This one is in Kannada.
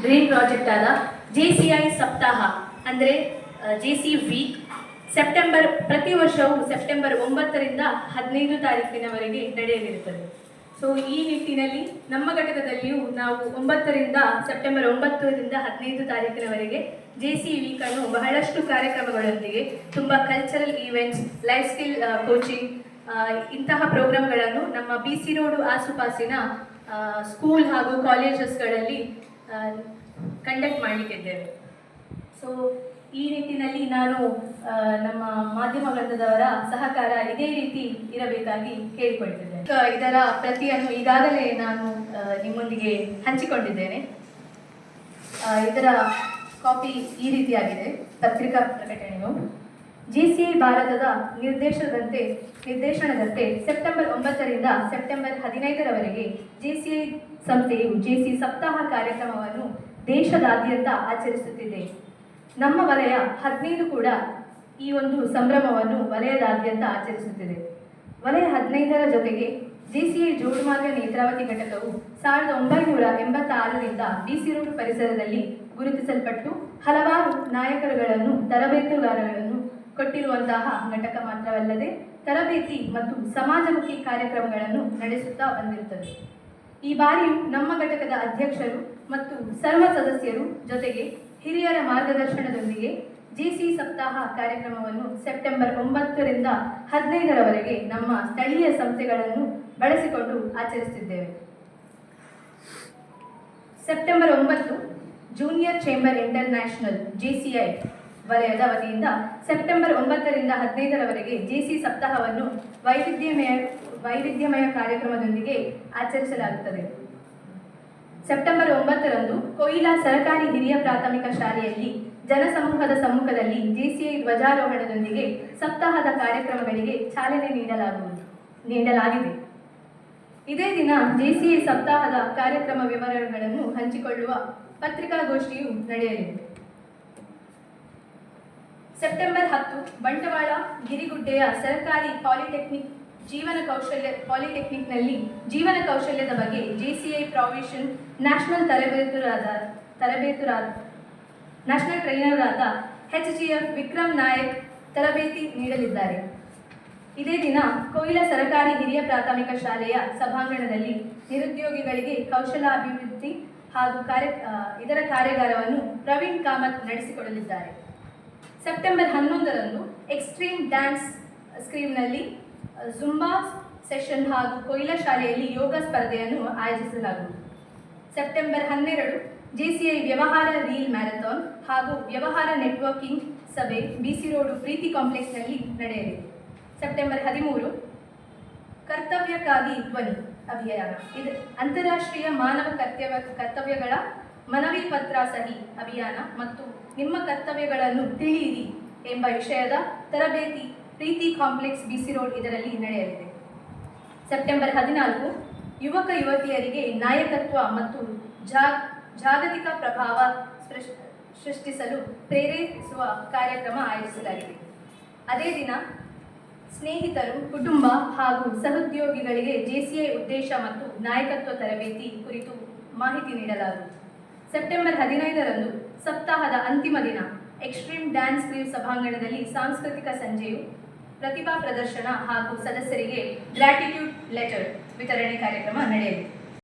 ಡ್ರೀಮ್ ಪ್ರಾಜೆಕ್ಟ್ ಆದ ಜೆ ಸಿ ಐ ಸಪ್ತಾಹ ಅಂದರೆ ಜೆ ಸಿ ವೀಕ್ ಸೆಪ್ಟೆಂಬರ್ ಪ್ರತಿ ವರ್ಷವೂ ಸೆಪ್ಟೆಂಬರ್ ಒಂಬತ್ತರಿಂದ ಹದಿನೈದು ತಾರೀಕಿನವರೆಗೆ ನಡೆಯಲಿರುತ್ತದೆ. ಸೊ ಈ ನಿಟ್ಟಿನಲ್ಲಿ ನಮ್ಮ ಘಟಕದಲ್ಲಿಯೂ ನಾವು ಒಂಬತ್ತರಿಂದ ಸೆಪ್ಟೆಂಬರ್ ಒಂಬತ್ತರಿಂದ ಹದಿನೈದು ತಾರೀಕಿನವರೆಗೆ ಜೆ ಸಿ ವೀಕ್ ಅನ್ನು ಬಹಳಷ್ಟು ಕಾರ್ಯಕ್ರಮಗಳೊಂದಿಗೆ, ತುಂಬ cultural events life skill coaching ಇಂತಹ ಪ್ರೋಗ್ರಾಮ್ಗಳನ್ನು ನಮ್ಮ ಬಿ ಸಿ ರೋಡು ಆಸುಪಾಸಿನ ಸ್ಕೂಲ್ ಹಾಗೂ ಕಾಲೇಜಸ್ಗಳಲ್ಲಿ ಕಂಡಕ್ಟ್ ಮಾಡಲಿಕ್ಕಿದ್ದೇವೆ ಸೊ ಈ ನಿಟ್ಟಿನಲ್ಲಿ ನಾನು ನಮ್ಮ ಮಾಧ್ಯಮ ವರ್ಗದವರ ಸಹಕಾರ ಇದೇ ರೀತಿ ಇರಬೇಕಾಗಿ ಕೇಳಿಕೊಳ್ತಿದ್ದೇನೆ ಇದರ ಪ್ರತಿಯನ್ನು ಈಗಾಗಲೇ ನಾನು ಆ, ನಿಮ್ಮೊಂದಿಗೆ ಹಂಚಿಕೊಂಡಿದ್ದೇನೆ. ಇದರ ಕಾಪಿ ಈ ರೀತಿಯಾಗಿದೆ. ಪತ್ರಿಕಾ ಪ್ರಕಟಣೆಯು. ಜಿಸಿಐ ಭಾರತದ ನಿರ್ದೇಶನದಂತೆ ನಿರ್ದೇಶನದಂತೆ ಸೆಪ್ಟೆಂಬರ್ ಒಂಬತ್ತರಿಂದ ಸೆಪ್ಟೆಂಬರ್ ಹದಿನೈದರವರೆಗೆ ಜಿಸಿಐ ಸಂಸ್ಥೆಯು ಜೆಸಿ ಸಪ್ತಾಹ ಕಾರ್ಯಕ್ರಮವನ್ನು ದೇಶದಾದ್ಯಂತ ಆಚರಿಸುತ್ತಿದೆ. ನಮ್ಮ ವಲಯ ಹದಿನೈದು ಕೂಡ ಈ ಒಂದು ಸಂಭ್ರಮವನ್ನು ವಲಯದಾದ್ಯಂತ ಆಚರಿಸುತ್ತಿದೆ. ವಲಯ ಹದಿನೈದರ ಜೊತೆಗೆ ಜಿಸಿಐ ಜೋಡುಮಾರ್ಗ ನೇತ್ರಾವತಿ ಘಟಕವು ಸಾವಿರದ ಒಂಬೈನೂರ ಎಂಬತ್ತಾರರಿಂದ ಬಿಸಿ ರೋಡ್ ಪರಿಸರದಲ್ಲಿ ಗುರುತಿಸಲ್ಪಟ್ಟು ಹಲವಾರು ನಾಯಕರುಗಳನ್ನು ತರಬೇತುದಾರಗಳನ್ನು ಕೊಟ್ಟಿರುವಂತಹ ಘಟಕ ಮಾತ್ರವಲ್ಲದೆ ತರಬೇತಿ ಮತ್ತು ಸಮಾಜಮುಖಿ ಕಾರ್ಯಕ್ರಮಗಳನ್ನು ನಡೆಸುತ್ತಾ ಬಂದಿರುತ್ತದೆ. ಈ ಬಾರಿಯೂ ನಮ್ಮ ಘಟಕದ ಅಧ್ಯಕ್ಷರು ಮತ್ತು ಸರ್ವ ಸದಸ್ಯರು ಜೊತೆಗೆ ಹಿರಿಯರ ಮಾರ್ಗದರ್ಶನದೊಂದಿಗೆ ಜಿಸಿ ಸಪ್ತಾಹ ಕಾರ್ಯಕ್ರಮವನ್ನು ಸೆಪ್ಟೆಂಬರ್ ಒಂಬತ್ತರಿಂದ ಹದಿನೈದರವರೆಗೆ ನಮ್ಮ ಸ್ಥಳೀಯ ಸಂಸ್ಥೆಗಳನ್ನು ಬಳಸಿಕೊಂಡು ಆಚರಿಸುತ್ತಿದ್ದೇವೆ. ಸೆಪ್ಟೆಂಬರ್ ಒಂಬತ್ತು ಜೂನಿಯರ್ ಚೇಂಬರ್ ಇಂಟರ್ನ್ಯಾಷನಲ್ ಜೆಸಿಐ ವಲಯದ ವತಿಯಿಂದ ಸೆಪ್ಟೆಂಬರ್ ಒಂಬತ್ತರಿಂದ ಹದಿನೈದರವರೆಗೆ ಜೆಸಿ ಸಪ್ತಾಹವನ್ನು ವೈವಿಧ್ಯಮಯ ವೈವಿಧ್ಯಮಯ ಕಾರ್ಯಕ್ರಮದೊಂದಿಗೆ ಆಚರಿಸಲಾಗುತ್ತದೆ. ಸೆಪ್ಟೆಂಬರ್ ಒಂಬತ್ತರಂದು ಕೊಯಿಲಾ ಸರ್ಕಾರಿ ಹಿರಿಯ ಪ್ರಾಥಮಿಕ ಶಾಲೆಯಲ್ಲಿ ಜನಸಮೂಹದ ಸಮ್ಮುಖದಲ್ಲಿ ಜೆಸಿಐ ಧ್ವಜಾರೋಹಣದೊಂದಿಗೆ ಸಪ್ತಾಹದ ಕಾರ್ಯಕ್ರಮಗಳಿಗೆ ಚಾಲನೆ ನೀಡಲಾಗುವುದು ನೀಡಲಾಗಿದೆ. ಇದೇ ದಿನ ಜೆಸಿಐ ಸಪ್ತಾಹದ ಕಾರ್ಯಕ್ರಮ ವಿವರಗಳನ್ನು ಹಂಚಿಕೊಳ್ಳುವ ಪತ್ರಿಕಾಗೋಷ್ಠಿಯು ನಡೆಯಲಿದೆ. ಸೆಪ್ಟೆಂಬರ್ ಹತ್ತು, ಬಂಟವಾಳ, ಗಿರಿಗುಡ್ಡೆಯ ಸರ್ಕಾರಿ ಪಾಲಿಟೆಕ್ನಿಕ್ ಜೀವನ ಕೌಶಲ್ಯ, ಪಾಲಿಟೆಕ್ನಿಕ್ನಲ್ಲಿ ಜೀವನ ಕೌಶಲ್ಯದ ಬಗ್ಗೆ ಜೆಸಿಐ ಪ್ರಾವಿಷನ್ ನ್ಯಾಷನಲ್ ತರಬೇತುರಾದ ತರಬೇತುರಾದ, ನ್ಯಾಷನಲ್ ಟ್ರೈನರ್ ಆದ H G F Vikram Nayak ತರಬೇತಿ ನೀಡಲಿದ್ದಾರೆ. ಇದೇ ದಿನ ಕೊಯ್ಲ ಸರಕಾರಿ ಹಿರಿಯ ಪ್ರಾಥಮಿಕ ಶಾಲೆಯ ಸಭಾಂಗಣದಲ್ಲಿ ನಿರುದ್ಯೋಗಿಗಳಿಗೆ ಕೌಶಲಾಭಿವೃದ್ಧಿ ಹಾಗೂ ಕಾರ್ಯ ಇದರ ಕಾರ್ಯಾಗಾರವನ್ನು ಪ್ರವೀಣ್ ಕಾಮತ್ ನಡೆಸಿಕೊಡಲಿದ್ದಾರೆ. ಸೆಪ್ಟೆಂಬರ್ ಹನ್ನೊಂದರಂದು ಎಕ್ಸ್ಟ್ರೀಮ್ ಡ್ಯಾನ್ಸ್ ಸ್ಕ್ರೀಮ್ನಲ್ಲಿ ಜುಂಬಾ ಸೆಷನ್ ಹಾಗೂ ಕೊಯ್ಲಾ ಶಾಲೆಯಲ್ಲಿ ಯೋಗ ಸ್ಪರ್ಧೆಯನ್ನು ಆಯೋಜಿಸಲಾಗುವುದು. ಸೆಪ್ಟೆಂಬರ್ ಹನ್ನೆರಡು ಜೆಸಿಐ ವ್ಯವಹಾರ ರೀಲ್ ಮ್ಯಾರಥಾನ್ ಹಾಗೂ ವ್ಯವಹಾರ ನೆಟ್ವರ್ಕಿಂಗ್ ಸಭೆ ಬಿಸಿ ರೋಡು ಪ್ರೀತಿ ಕಾಂಪ್ಲೆಕ್ಸ್ನಲ್ಲಿ ನಡೆಯಲಿದೆ. ಸೆಪ್ಟೆಂಬರ್ ಹದಿಮೂರು, ಕರ್ತವ್ಯಕ್ಕಾಗಿ ಧ್ವನಿ ಅಭಿಯಾನ. ಇದು ಅಂತಾರಾಷ್ಟ್ರೀಯ ಮಾನವ ಕರ್ತವ್ಯ, ಕರ್ತವ್ಯಗಳ ಮನವಿ ಪತ್ರ ಸಹಿ ಅಭಿಯಾನ ಮತ್ತು ನಿಮ್ಮ ಕರ್ತವ್ಯಗಳನ್ನು ತಿಳಿಯಿರಿ ಎಂಬ ವಿಷಯದ ತರಬೇತಿ ಪ್ರೀತಿ ಕಾಂಪ್ಲೆಕ್ಸ್ ಬಿಸಿ ರೋಡ್ ಇದರಲ್ಲಿ ನಡೆಯಲಿದೆ. ಸೆಪ್ಟೆಂಬರ್ ಹದಿನಾಲ್ಕು, ಯುವಕ ಯುವತಿಯರಿಗೆ ನಾಯಕತ್ವ ಮತ್ತು ಜಾಗ್, ಜಾಗತಿಕ ಪ್ರಭಾವ ಸೃಷ್- ಸೃಷ್ಟಿಸಲು ಪ್ರೇರೇಪಿಸುವ ಕಾರ್ಯಕ್ರಮ ಆಯೋಜಿಸಲಾಗಿದೆ. ಅದೇ ದಿನ ಸ್ನೇಹಿತರು, ಕುಟುಂಬ ಹಾಗೂ ಸಹೋದ್ಯೋಗಿಗಳಿಗೆ ಜೆಸಿಐ ಉದ್ದೇಶ ಮತ್ತು ನಾಯಕತ್ವ ತರಬೇತಿ ಕುರಿತು ಮಾಹಿತಿ ನೀಡಲಾಗುವುದು. ಸೆಪ್ಟೆಂಬರ್ ಹದಿನೈದರಂದು ಸಪ್ತಾಹದ ಅಂತಿಮ ದಿನ, ಎಕ್ಸ್ಟ್ರೀಮ್ ಡ್ಯಾನ್ಸ್ ಕ್ರೀವ್ ಸಭಾಂಗಣದಲ್ಲಿ ಸಾಂಸ್ಕೃತಿಕ ಸಂಜೆಯು ಪ್ರತಿಭಾ ಪ್ರದರ್ಶನ ಹಾಗೂ ಸದಸ್ಯರಿಗೆ ಗ್ರಾಟಿಟ್ಯೂಡ್ ಲೆಟರ್ ವಿತರಣೆ ಕಾರ್ಯಕ್ರಮ ನಡೆಯಲಿದೆ.